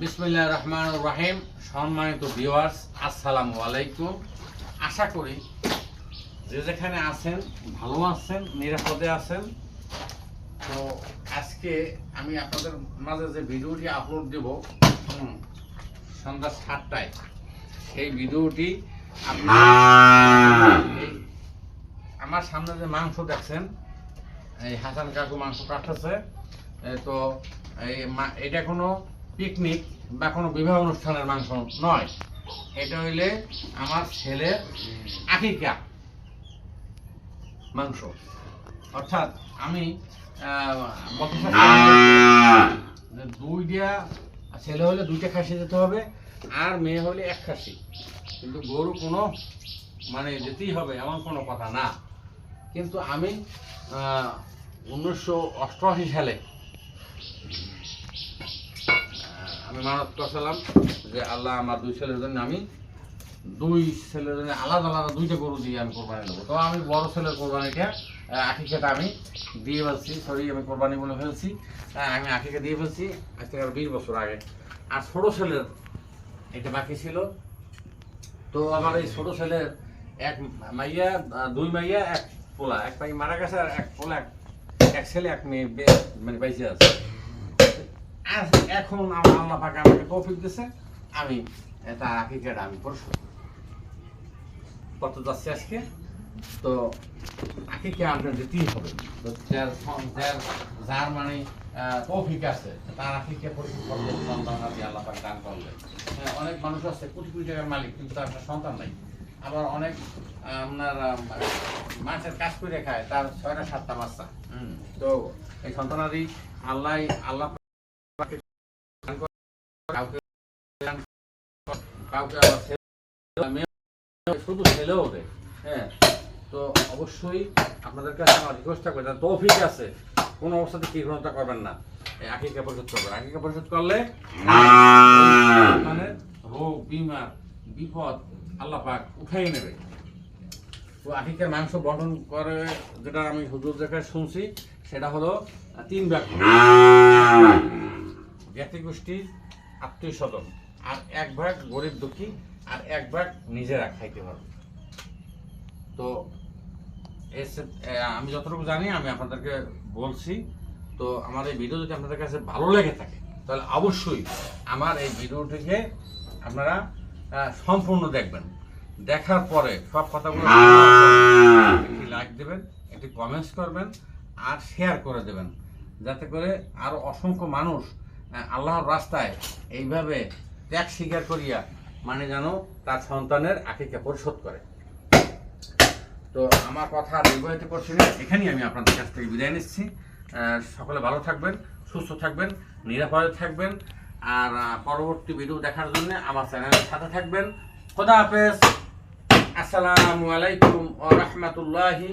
বিসমিল্লাহ রহমান রাহিম। সম্মানিত ভিউয়ার্স আসসালামু আলাইকুম। আশা করি যে যেখানে আছেন ভালো আছেন নিরাপদে আছেন। তো আজকে আমি আপনাদের মাঝে যে ভিডিওটি আপলোড দেব সন্ধ্যা সাতটায় সেই ভিডিওটি আমার সামনে যে মাংস দেখছেন এই হাসান কাকু মাংস কাটতেছে তো এই মা- এটা কোনো পিকনিক বা কোনো বিবাহ অনুষ্ঠানের মাংস নয়। এটা হইলে আমার ছেলের আকিকা মাংস। অর্থাৎ আমি দুইটা ছেলে হলে দুইটা খাসি দিতে হবে আর মেয়ে হলে এক খাসি। কিন্তু গরু কোনো মানে যেতেই হবে এমন কোনো কথা না। কিন্তু আমি উনিশশো অষ্টআশি সালে মানত করছিলাম যে আল্লাহ আমার দুই ছেলের জন্য আমি দুই ছেলের জন্য আলাদা আলাদা দুইটা গরু দিয়ে আমি কোরবানি দেবো। তো আমি বড় ছেলের কোরবানিটা আহ, আমি দিয়ে ফেলছি। সরি আমি কোরবানি বলে ফেলছি। আমি আকিকা দিয়ে ফেলছি। আজ থেকে বিশ বছর আগে। আর ছোট ছেলের এটা বাকি ছিল। তো আমার এই ছোট ছেলের এক মাইয়া দুই মাইয়া এক পোলা। এক মাই মারা গেছে আর এক পোলা এক- ছেলে এক মেয়ে মানে বাইসে আছে। এখন আমার আল্লাহ পাকে আমাকে তৌফিক দিছে আমি তার আকিকাটা আমি পরিশোধ। কত যাচ্ছে আজকে। তো আকিকা আপনার দিতেই হবে? তো যার মানে তৌফিক আছে তার আকিকা পরিশোধ করবে সন্তান হাতে আল্লাহ পাক দান করবে হ্যাঁ, অনেক মানুষ আছে কোটি কোটি টাকার মালিক কিন্তু তার একটা সন্তান নাই। আবার অনেক আপনার মাছের কাজ করে খায় তার ছয়টা সাতটা বাচ্চা। হুম, তো এই সন্তানাদি আল্লাহ আল্লাহ কাউকে কাউকে আবার শুধু ছেলেও দেয় হ্যাঁ তো অবশ্যই আপনাদের কাছে আমার রিকোয়েস্ট থাকবে যারা তৌফিক আছে। কোনো অবস্থাতে কৃপণতা করবেন না। আকিকা পরিশোধ করবেন? আকিকা পরিশোধ করলে? মানে রোগ বিমার বিপদ আল্লাহ পাক উঠাই নেবে। তো আকিকার মাংস বন্টন করে যেটা আমি হুজুর দেখায় শুনছি সেটা হলো তিন ভাগ। জ্ঞাতি গোষ্ঠীর আত্মীয় স্বজন আর এক ভাগ গরিব দুঃখী আর এক ভাগ নিজেরা খাইতে পারবে। তো এস- আমি যতটুকু জানি আমি আপনাদেরকে বলছি তো আমার এই ভিডিও যদি আপনাদের কাছে ভালো লেগে থাকে তাহলে অবশ্যই আমার এই ভিডিওটিকে আপনারা সম্পূর্ণ দেখবেন। দেখার পরে সব কথাগুলো একটি লাইক দেবেন একটি কমেন্টস করবেন আর শেয়ার করে দেবেন যাতে করে আরও অসংখ্য মানুষ আল্লাহর রাস্তায় এইভাবে ত্যাগ স্বীকার করিয়া মানে যেন তার সন্তানের আকিকা পরিশোধ করে। তো আমার কথা দীর্ঘায়িত করছি না, এখানেই আমি আপনাদের কাছ থেকে বিদায় নিচ্ছি। সকলে ভালো থাকবেন, সুস্থ থাকবেন, নিরাপদে থাকবেন, আর পরবর্তী ভিডিও দেখার জন্য আমার চ্যানেলের সাথে থাকবেন। খোদা হাফেজ। আসসালামু আলাইকুম ও রাহমাতুল্লাহি